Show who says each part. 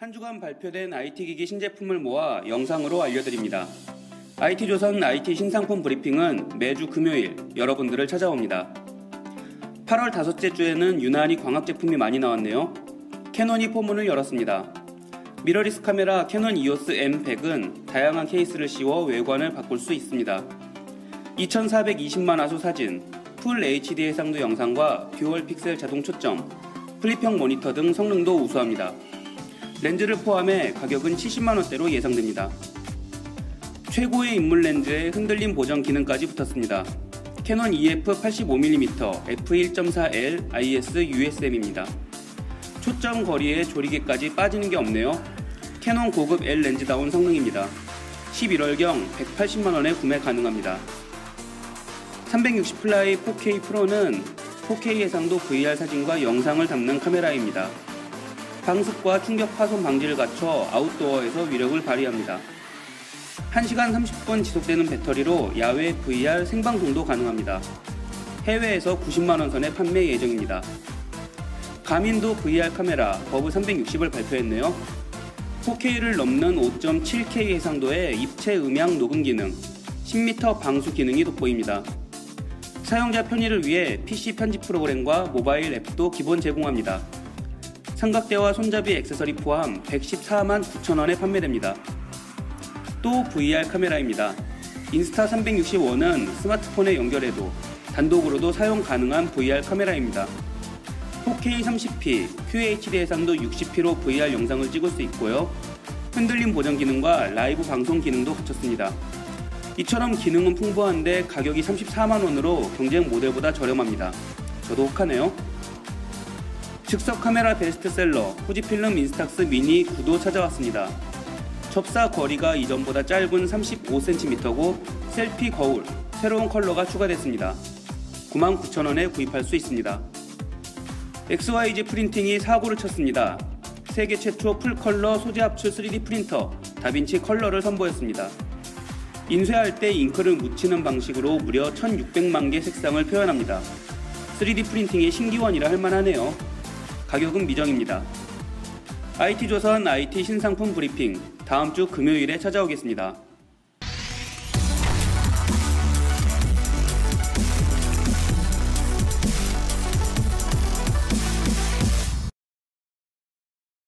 Speaker 1: 한 주간 발표된 IT기기 신제품을 모아 영상으로 알려드립니다. IT조선 IT 신상품 브리핑은 매주 금요일 여러분들을 찾아옵니다. 8월 다섯째 주에는 유난히 광학 제품이 많이 나왔네요. 캐논이 포문을 열었습니다. 미러리스 카메라 캐논 EOS M100은 다양한 케이스를 씌워 외관을 바꿀 수 있습니다. 2420만 화소 사진, 풀 HD 해상도 영상과 듀얼 픽셀 자동 초점, 플립형 모니터 등 성능도 우수합니다. 렌즈를 포함해 가격은 70만원대로 예상됩니다. 최고의 인물 렌즈에 흔들림 보정 기능까지 붙었습니다. 캐논 EF 85mm f1.4L IS USM입니다. 초점 거리에 조리개까지 빠지는 게 없네요. 캐논 고급 L 렌즈다운 성능입니다. 11월경 180만원에 구매 가능합니다. 360 플라이 4K 프로는 4K 해상도 VR 사진과 영상을 담는 카메라입니다. 방습과 충격 파손 방지를 갖춰 아웃도어에서 위력을 발휘합니다. 1시간 30분 지속되는 배터리로 야외 VR 생방송도 가능합니다. 해외에서 90만원 선에 판매 예정입니다. 가민도 VR 카메라 버브 360을 발표했네요. 4K를 넘는 5.7K 해상도의 입체 음향 녹음 기능, 10m 방수 기능이 돋보입니다. 사용자 편의를 위해 PC 편집 프로그램과 모바일 앱도 기본 제공합니다. 삼각대와 손잡이 액세서리 포함 114만 9천원에 판매됩니다. 또 VR 카메라입니다. 인스타 365는 스마트폰에 연결해도 단독으로도 사용 가능한 VR 카메라입니다. 4K 30p, QHD 해상도 60p로 VR 영상을 찍을 수 있고요. 흔들림 보정 기능과 라이브 방송 기능도 갖췄습니다. 이처럼 기능은 풍부한데 가격이 34만원으로 경쟁 모델보다 저렴합니다. 저도 혹하네요. 즉석 카메라 베스트셀러 후지필름 인스탁스 미니 9도 찾아왔습니다. 접사 거리가 이전보다 짧은 35cm고 셀피 거울, 새로운 컬러가 추가됐습니다. 99,000원에 구입할 수 있습니다. XYZ 프린팅이 사고를 쳤습니다. 세계 최초 풀컬러 소재 압출 3D 프린터 다빈치 컬러를 선보였습니다. 인쇄할 때 잉크를 묻히는 방식으로 무려 1600만 개 색상을 표현합니다. 3D 프린팅의 신기원이라 할 만하네요. 가격은 미정입니다. IT조선 IT 신상품 브리핑 다음 주 금요일에 찾아오겠습니다.